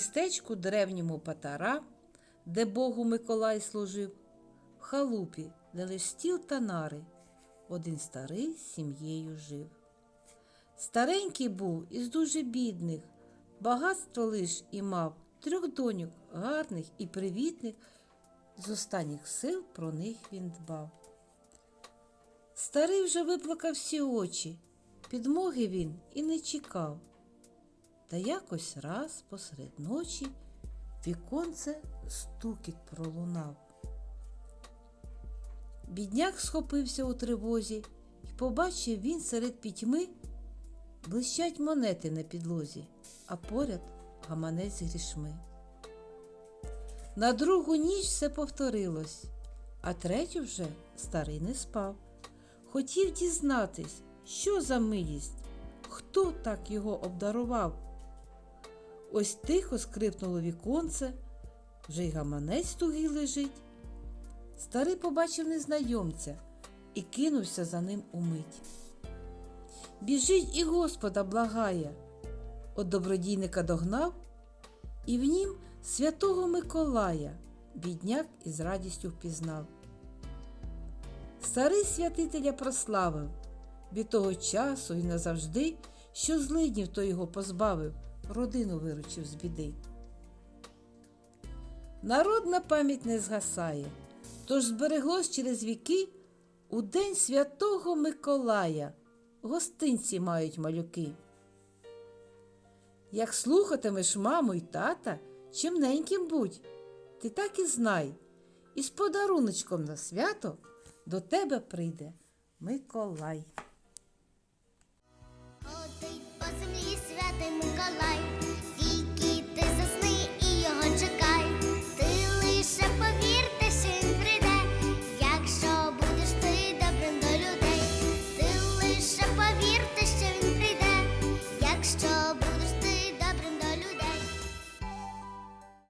містечку древньому Патара, де Богу Миколай служив, в халупі, де лиш стіл та нари, один старий з сім'єю жив. Старенький був із дуже бідних, багатство лиш і мав трьох доньок, гарних і привітних, з останніх сил про них він дбав. Старий вже виплакав всі очі, підмоги він і не чекав. Та якось раз посеред ночі віконце стукіт пролунав. Бідняк схопився у тривозі і побачив він серед пітьми блищать монети на підлозі, а поряд гаманець грішми. На другу ніч все повторилось, а третю вже старий не спав. Хотів дізнатись, що за милість, хто так його обдарував. Ось тихо скрипнуло віконце, вже й гаманець тугий лежить. Старий побачив незнайомця і кинувся за ним умить. Біжить і Господа благає. От добродійника догнав, і в нім святого Миколая бідняк із радістю впізнав. Старий святителя прославив від того часу і назавжди, що злиднів то його позбавив, родину виручив з біди. Народна пам'ять не згасає, тож збереглось через віки у день святого Миколая гостинці мають малюки. Як слухатимеш маму й тата, чимненьким будь, ти так і знай, і з подаруночком на свято до тебе прийде Миколай землі святий Миколай, віки ти засни і його чекай, ти лише повір, що він прийде, якщо будеш ти добрим до людей, ти лише повір, що він прийде, якщо будеш.